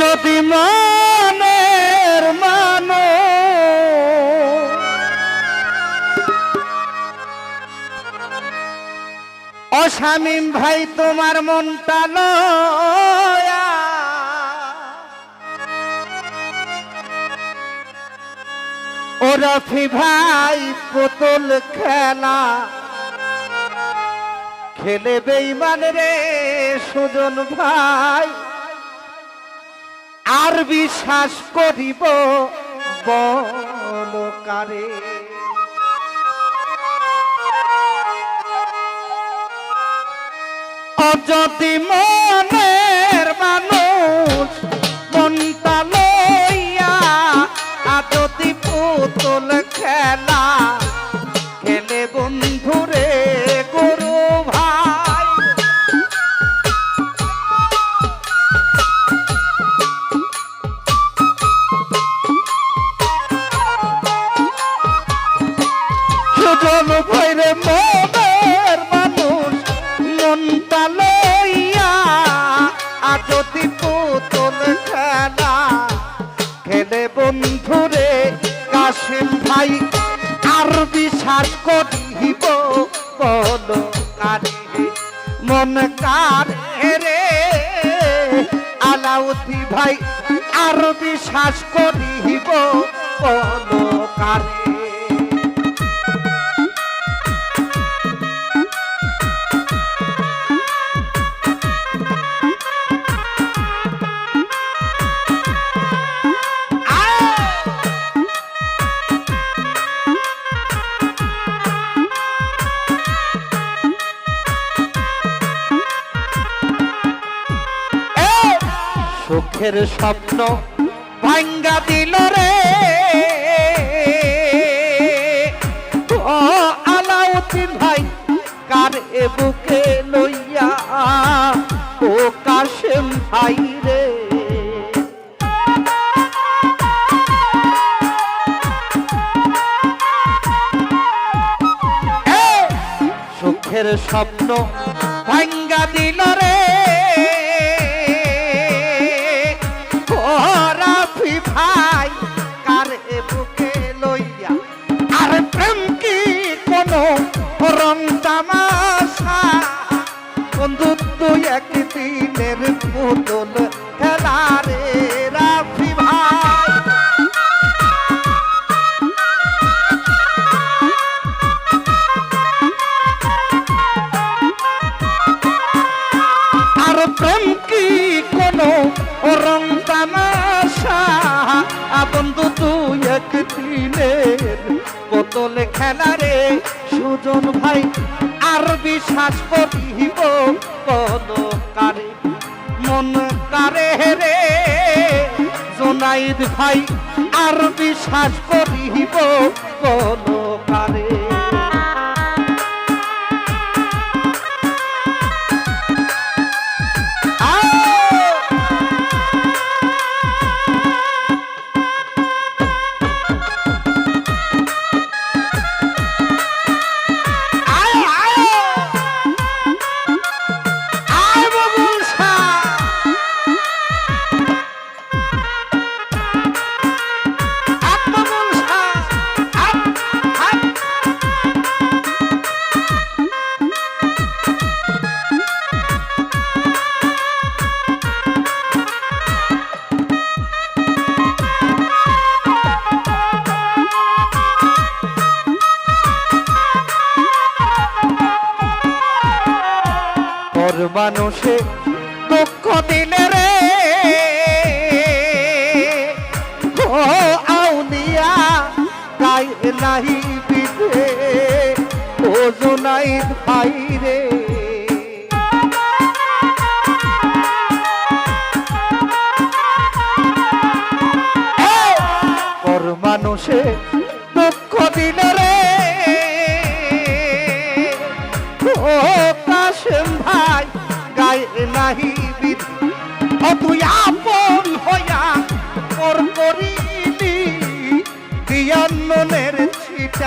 যদি মনের মানো অস্বামীম ভাই, তোমার মনটা লয়া। ও রফি ভাই, পুতুল খেলা। খেলে বেইমান রে সুজন ভাই। আর বিশ্বাস করিব বলকারে যদি মনের মন কারে আলাউদ্দি ভাই আরবি শ্বাস করিব? সুখের স্বপ্ন ভাঙ্গা দিল রে। ও আলাউদ্দিন ভাই, কার এ বুকে লইয়া ও কাশেম ভাই রে? সুখের স্বপ্ন ভাঙ্গা দিল রে। খেলা রে। সুজন ভাই, আর বিশ্বাস করিব কারে? মন কারে রে? জোনাইদ ভাই, আর বিশ্বাস করিব বল নাহি বিধে ও জোনাইদ ভাই রে পর মানুষে দুঃখ দিলে রে। ও কাশেম ভাই, গায়ে নাহি বিধি ও তুই আপন হইয়া পর করিলি দিয়ান্নের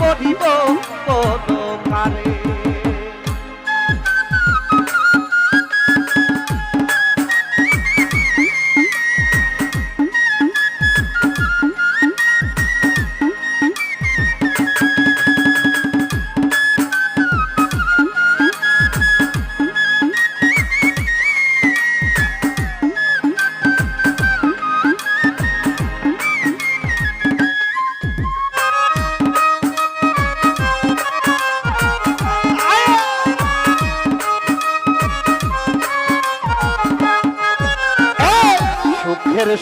করিব কদকারে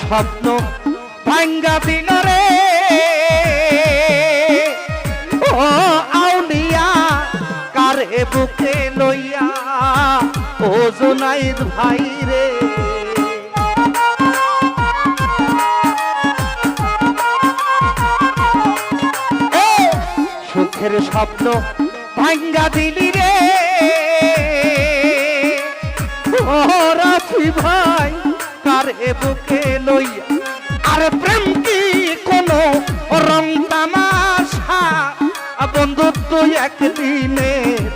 স্বপ্ন ভাঙ্গা দিল রে। ও আউলিয়া কারে বুকে লইয়া, ও জোনাইদ ভাই রে। সুখের স্বপ্ন ভাঙ্গা দিলি রে। ও রাফি ভাই। কারে বুকে লইয়া আর প্রেম কি কোনো রং তামাশা? বন্ধুত্ব একদিনের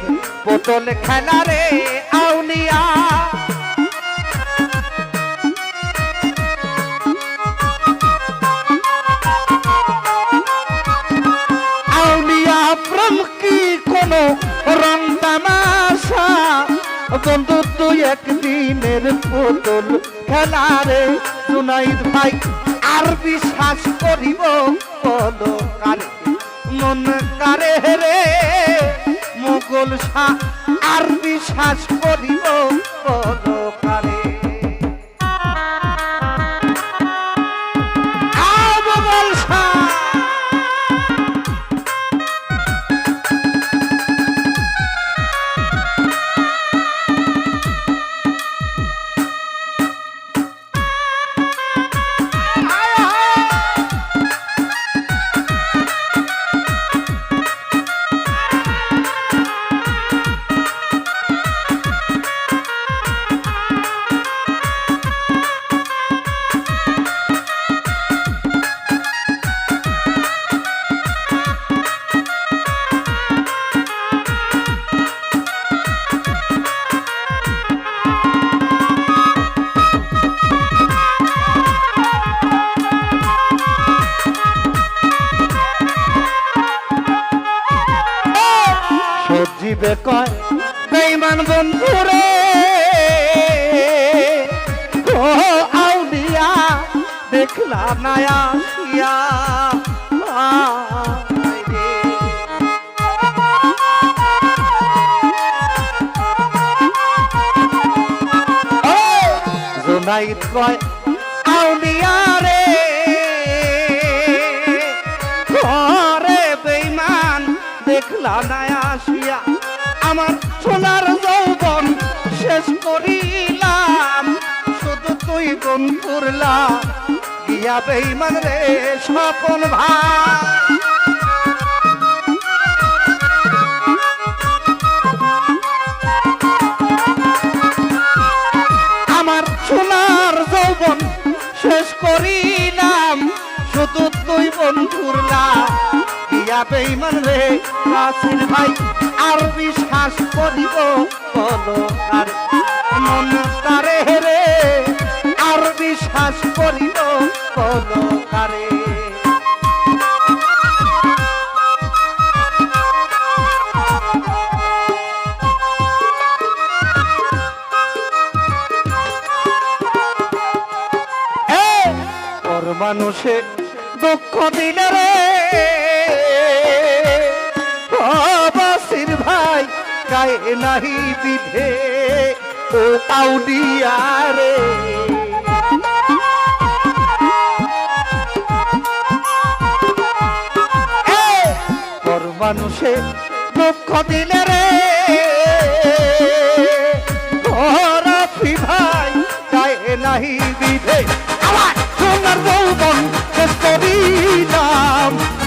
বোতল খেলা রে আউলিয়া। আউলিয়া, প্রেম কি কোনো রং তামাশা? বন্ধুত্ব একদিনের পুতুল খেলারে জুনাইদ ভাই, আর বিশ্বাস করিব বলো কারে? মন কারে রে? মোগল শাহ, আর বিশ্বাস করিব বলো বন্ধুরে ও আউলিয়া, দেখলা না আসিয়া আয় রে। ও কয়, আউলিয়া রে ঘরে বেইমান দেখলা না আসিয়া আমার সোনার শেষ করিলাম শুধু তুই গুণ ইয়া বেইমান রে স্বপন ভাই। বেইমান রে নাসির ভাই, আর বিশ্বাস করিব বলো মন তারে রে আর বিশ্বাস করিব বলো মানুষে দুঃখ দিলে কায় নাহি বিধে ও পাউডিয়া রে মানুষে দুঃখ দিলে রে। রফি ভাই তাই নাহি বিধে আমার সোনার যৌবন শেষ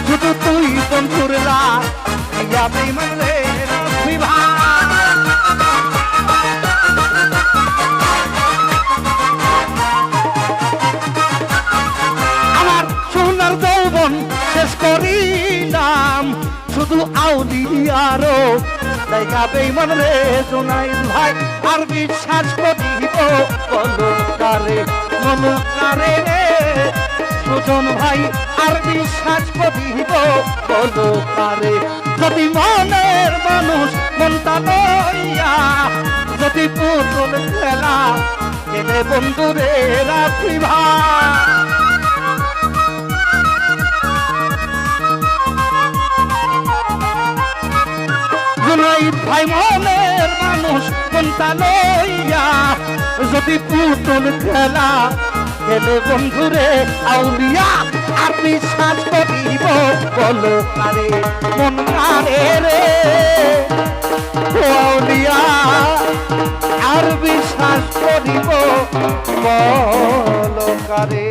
শুধু তুই বন্ধুরলা আমি মানে শুধু আউলিয়ারও জায়গা বেইমান রে জোনাই ভাই, আর বিশ্বাস করিব বলো কারে মনো কারে রে। সুজন ভাই, আর বিশ্বাস করিব বলো কারে যদি মনের মানুষ মনটা লইয়া, যদি পুতুল খেলা, কেনে বন্ধুরে রাখি ভাই ওরাই ভাই মনের মানুষ কোনটা লইয়া? যদি পুতুল খেলা, খেলে বন্ধুরে আউলিয়া আর বিশ্বাস করিব বল মন কারে রে? আউলিয়া, আর বিশ্বাস করিব বল কারে।